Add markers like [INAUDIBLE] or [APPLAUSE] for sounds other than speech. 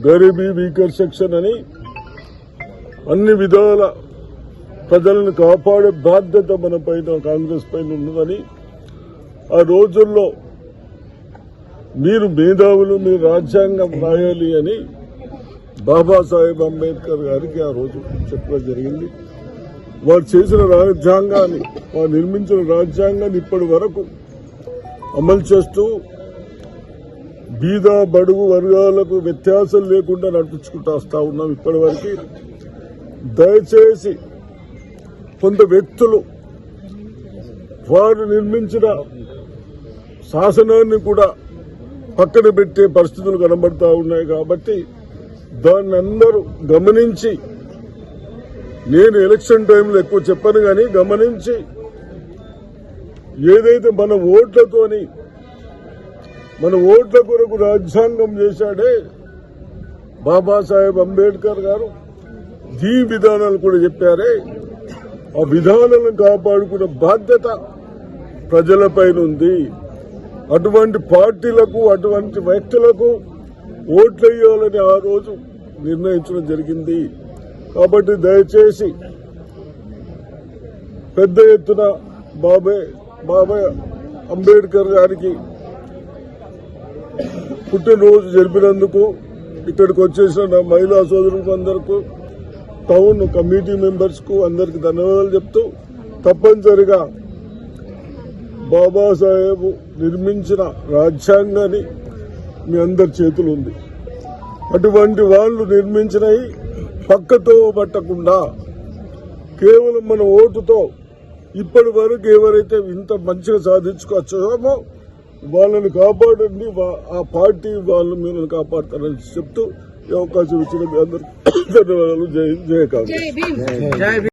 Garibi weaker section అని అన్ని విధాల ప్రజలను కాపాడే బాధ్యత మన పైన కాంగ్రెస్ పైన ఉన్నదని ఆ రోజుల్లో మీరు మేధావులు మీరు రాజ్యాంగం రాయాలి అని బాబాసాహెబ్ అంబేద్కర్ గారికి ఆ రోజు చెప్పడం జరిగింది. వారు చేసిన రాజ్యాంగాన్ని వారు నిర్మించిన రాజ్యాంగాన్ని ఇప్పటి వరకు అమలు చేస్తూ బీద బడుగు వర్గాలకు వ్యత్యాసం లేకుండా నడిపించుకుంటూ వస్తూ ఉన్నాం ఇప్పటి వరకు దయచేసి కొంత వ్యక్తులు వారు నిర్మించిన శాసనాన్ని కూడా పక్కన పెట్టే పరిస్థితులు కనబడతా ఉన్నాయి కాబట్టి దాన్ని అందరూ గమనించి నేను ఎలక్షన్ టైంలో ఎక్కువ చెప్పను కానీ గమనించి ఏదైతే మన ఓట్లతోని మన ఓట్ల కొరకు రాజ్యాంగం చేశాడే బాబాసాహెబ్ అంబేద్కర్ గారు. ఈ విధానాలు కూడా చెప్పారే. ఆ విధానాలను కాపాడుకునే బాధ్యత ప్రజలపైన ఉంది. అటువంటి పార్టీలకు అటువంటి వ్యక్తులకు ఓట్లు వేయాలని ఆ రోజు నిర్ణయించడం జరిగింది. కాబట్టి దయచేసి పెద్ద ఎత్తున బాబాయ్ బాబాయ్ అంబేద్కర్ గారికి పుట్టినరోజు జరిపినందుకు ఇక్కడికి వచ్చేసిన నా మహిళా సోదరులకు అందరికీ టౌన్ కమిటీ మెంబర్స్కు అందరికి ధన్యవాదాలు చెప్తూ తప్పనిసరిగా బాబాసాహెబ్ నిర్మించిన రాజ్యాంగాన్ని మీ అందరి చేతులు ఉంది. అటువంటి వాళ్ళు నిర్మించినవి పక్కతో పట్టకుండా కేవలం మన ఓటుతో ఇప్పటి వరకు ఎవరైతే ఇంత మంచిగా సాధించుకొచ్చామో వాళ్ళని కాపాడండి ఆ పార్టీ వాళ్ళు మీరు కాపాడతారని చెప్తూ ఈ అవకాశం ఇచ్చిన మీ అందరికీ [COUGHS] ధన్యవాదాలు. జై జయ కాంగ్రెస్.